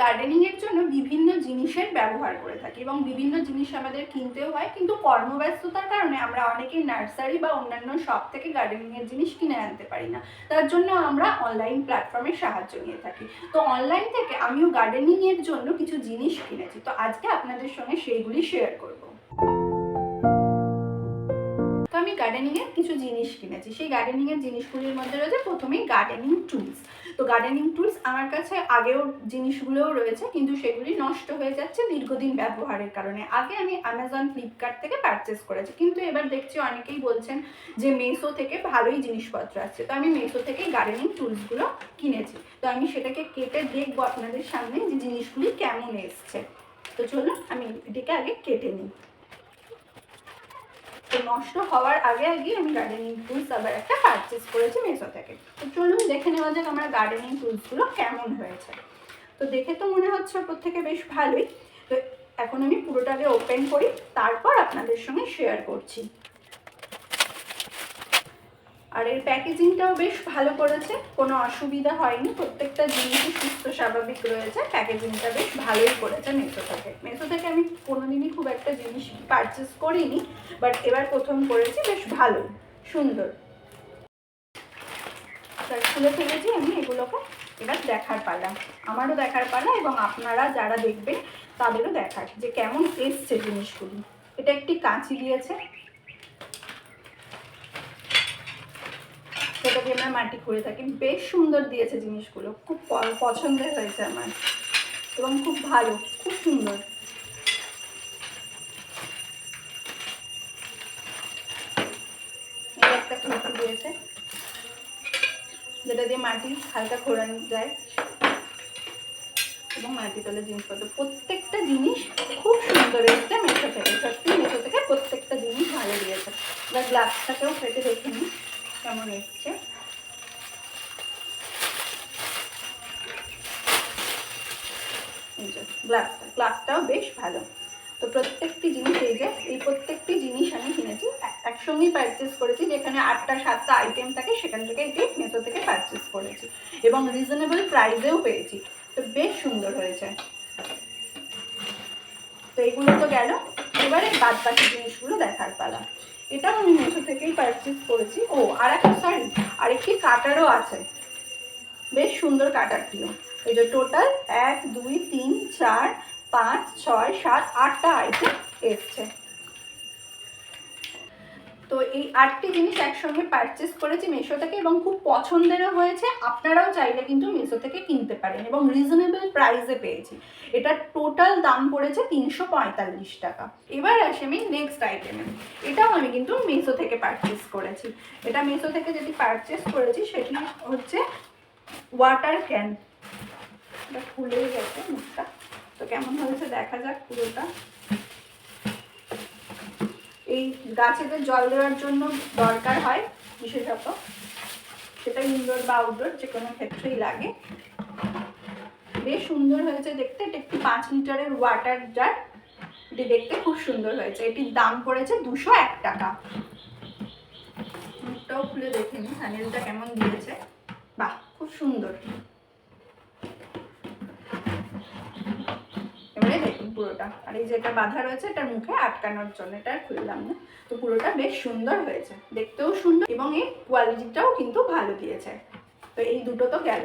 Gardening এর জন্য বিভিন্ন জিনিসের ব্যবহার করে থাকি এবং বিভিন্ন জিনিস আমাদের কিনতেও হয়। কিন্তু কর্মব্যস্ততার কারণে আমরা অনেকেই নার্সারি বা অন্যান্য শপ থেকে গার্ডেনিং এর জিনিস কিনে আনতে পারি না। তার জন্য আমরা অনলাইন প্ল্যাটফর্মের সাহায্য নিয়ে থাকি। তো অনলাইন থেকে আমিও গার্ডেনিং এর জন্য কিছু জিনিস কিনেছি। তো আজকে আপনাদের সঙ্গে সেইগুলি শেয়ার করব। আমি গার্ডেনিং এর কিছু জিনিস কিনেছি। সেই গার্ডেনিং এর জিনিসগুলির মধ্যে রয়েছে প্রথমেই গার্ডেনিং টুলস তো গার্ডেনিং টুলস আমার কাছে আগেও জিনিসগুলোও রয়েছে, কিন্তু সেগুলি নষ্ট হয়ে যাচ্ছে দীর্ঘদিন ব্যবহারের কারণে। আগে আমি অ্যামাজন ফ্লিপকার্ট থেকে পারচেস করেছি, কিন্তু এবার দেখছি অনেকেই বলছেন যে মেসো থেকে ভালোই জিনিসপত্র আসছে। তো আমি মেসো থেকেই গার্ডেনিং টুলসগুলো কিনেছি। তো আমি সেটাকে কেটে দেখব আপনাদের সামনে যে জিনিসগুলি কেমন এসছে। তো চলুন আমি এটিকে আগে কেটে নিই। তো নষ্ট হওয়ার আগে আগে আমি গার্ডেনিং টুলস আবার একটা পারচেস করেছি মেসো থেকে। তো চলুন দেখে নেওয়া যাক আমার গার্ডেনিং টুলসগুলো কেমন হয়েছে। তো দেখে তো মনে হচ্ছে থেকে বেশ ভালোই। তো এখন আমি পুরোটাকে ওপেন করি, তারপর আপনাদের সঙ্গে শেয়ার করছি। আর এর প্যাকেজিংটাও বেশ ভালো করেছে, কোনো অসুবিধা হয়নি, প্রত্যেকটা জিনিসই সুস্থ স্বাভাবিক রয়েছে, প্যাকেজিংটা বেশ ভালোই করেছে মেসো থেকে। মেসো থেকে আমি কোনোদিনই খুব একটা জিনিস পারচেস করিনি বাট এবার প্রথম করেছি, বেশ ভালো সুন্দর। খুলে ফেলেছি আমি এগুলোকে, এবার দেখার পালা। আমারও দেখার পালা এবং আপনারা যারা দেখবেন, তাদেরও দেখার যে কেমন এসছে জিনিসগুলি। এটা একটি কাঁচি দিয়েছে সেটা দিয়ে আমরা মাটি করে থাকি। বেশ সুন্দর দিয়েছে জিনিসগুলো। খুব পছন্দের হয়েছে আমার। এবং খুব ভালো, খুব সুন্দর। যেটা দিয়ে মাটি হালকা খোঁড়ানো যায়। এবং মাটি তলে জিনিসপত্র। প্রত্যেকটা জিনিস খুব সুন্দর এসছে মেশো থেকে, সত্যি মেশো থেকে প্রত্যেকটা জিনিস ভালো দিয়েছে। এবার গ্লাভসটাকেও ফেটে দেখে নিই। কেমন এসছে? গ্লাভসটাও বেশ ভালো। তো প্রত্যেকটি জিনিস, এই যে, এই প্রত্যেকটি জিনিস আমি কিনেছি, এক- একসঙ্গেই পারচেস করেছি, যেখানে আটটা, সাতটা আইটেম থাকে, সেখান থেকে এটি মেসো থেকে পারচেস করেছি। এবং রিজনেবল প্রাইসেও পেয়েছি। তো বেশ সুন্দর হয়েছে। তো এগুলো তো গেল। এবারে বাদ বাকি জিনিসগুলো দেখার পালা। এটাও আমি মিশো থেকেই পারচেস করেছি। ও আর একটা সরি আরেকটি কাটারও আছে। বেশ সুন্দর কাটারটিও এই যে টোটাল এক, দুই, তিন, চার, পাঁচ, ছয়, সাত, আটটা আইটেম এসছে। তো এই আটটি জিনিস একসঙ্গে পারচেস করেছি মেশো থেকে এবং খুব পছন্দেরও হয়েছে। আপনারাও চাইলে কিন্তু মেশো থেকে কিনতে পারেন এবং রিজনেবল প্রাইসে পেয়েছি। এটার টোটাল দাম পড়েছে তিনশো পঁয়তাল্লিশ টাকা। এবার আসি আমি নেক্সট আইটেমে এটাও আমি কিন্তু মেসো থেকে পারচেস করেছি। এটা মেসো থেকে যেটি পারচেস করেছি সেটি হচ্ছে ওয়াটার ক্যান এটা খুলেই গেছে মুখটা। তো কেমন হয়েছে দেখা যাক পুরোটা। এই গাছেদের জল দেওয়ার জন্য দরকার হয়, বিশেষত। সেটা ইনডোর বা আউটডোর যে কোনো ক্ষেত্রেই লাগে। বেশ সুন্দর হয়েছে দেখতে। এটা একটি পাঁচ লিটারের ওয়াটার জার এটি দেখতে খুব সুন্দর হয়েছে। এটির দাম পড়েছে দুশো এক টাকা। মুখটাও খুলে দেখে হ্যান্ডেলটা কেমন দিয়েছে? বাহ, খুব সুন্দর এবারে দেখুন পুরোটা। আর এই যেটা বাঁধা রয়েছে, এটার মুখে আটকানোর জন্য এটা খুললাম না। তো পুরোটা বেশ সুন্দর হয়েছে, দেখতেও সুন্দর এবং এর কোয়ালিটিটাও কিন্তু ভালো দিয়েছে। তো এই দুটো তো গেল।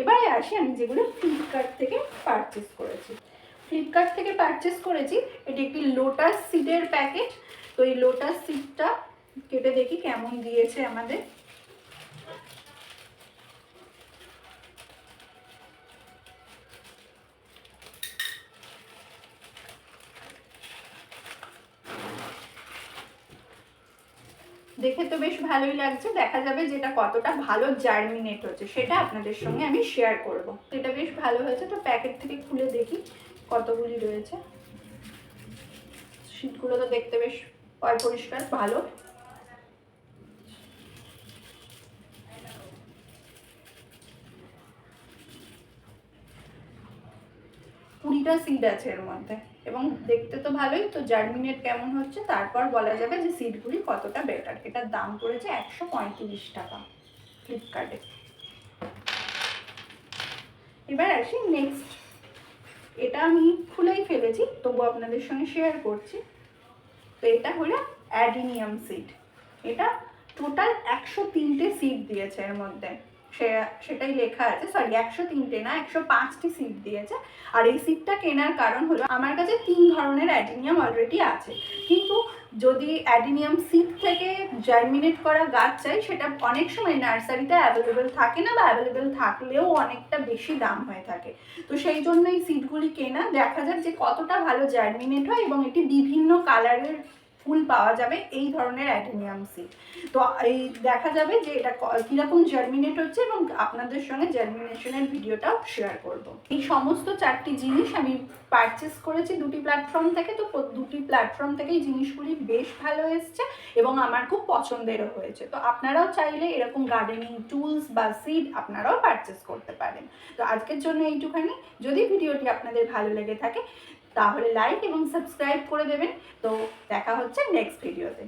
এবারে আসি আমি যেগুলো ফ্লিপকার্ট থেকে পারচেস করেছি। ফ্লিপকার্ট থেকে পারচেস করেছি, এটি একটি লোটাস সিডের প্যাকেট তো এই লোটাস সিডটা কেটে দেখি কেমন দিয়েছে আমাদের। দেখে তো বেশ ভালোই লাগছে। দেখা যাবে যেটা কতটা ভালো জার্মিনেট হচ্ছে, সেটা আপনাদের সঙ্গে আমি শেয়ার করব। এটা বেশ ভালো হয়েছে, তো প্যাকেট থেকে খুলে দেখি কতগুলি রয়েছে। শীতগুলো তো দেখতে বেশ পরিষ্কার ভালো। কুড়িটা সিড আছে এর মধ্যে। এবং দেখতে তো ভালোই, তো জার্মিনেট কেমন হচ্ছে তারপর বলা যাবে যে সিডগুলি কতটা বেটার এটার দাম পড়েছে একশো পঁয়ত্রিশ টাকা ফ্লিপকার্টে এবার আসি নেক্সট এটা আমি খুলেই ফেলেছি তবু আপনাদের সঙ্গে শেয়ার করছি। তো এটা হলো অ্যাডিনিয়াম সিড এটা টোটাল একশো তিনটে সিট দিয়েছে এর মধ্যে। সে, সেটাই লেখা আছে। সরি একশো তিনটে না, একশো পাঁচটি সিট দিয়েছে। আর এই সিটটা কেনার কারণ হলো, আমার কাছে তিন ধরনের অ্যাডিনিয়াম অলরেডি আছে। কিন্তু যদি অ্যাডিনিয়াম সিট থেকে জার্মিনেট করা গাছ চাই, সেটা অনেক সময় নার্সারিতে অ্যাভেলেবেল থাকে না বা অ্যাভেলেবেল থাকলেও অনেকটা বেশি দাম হয়ে থাকে। তো সেই জন্য এই সিটগুলি কেনা, দেখা যাক যে কতটা ভালো জার্মিনেট হয় এবং এটি বিভিন্ন কালারের ফুল পাওয়া যাবে এই ধরনের অ্যাটেনিয়াম সিড তো এই দেখা যাবে যে এটা কীরকম জার্মিনেট হচ্ছে এবং আপনাদের সঙ্গে জার্মিনেশনের ভিডিওটাও শেয়ার করব। এই সমস্ত চারটি জিনিস আমি পারচেস করেছি দুটি প্ল্যাটফর্ম থেকে। তো দুটি প্ল্যাটফর্ম থেকেই জিনিসগুলি বেশ ভালো এসছে এবং আমার খুব পছন্দেরও হয়েছে। তো আপনারাও চাইলে এরকম গার্ডেনিং টুলস বা সিড আপনারাও পারচেস করতে পারেন। তো আজকের জন্য এইটুখানি। যদি ভিডিওটি আপনাদের ভালো লেগে থাকে তাহলে লাইক এবং সাবস্ক্রাইব করে দেবেন। তো দেখা হচ্ছে নেক্সট ভিডিওতে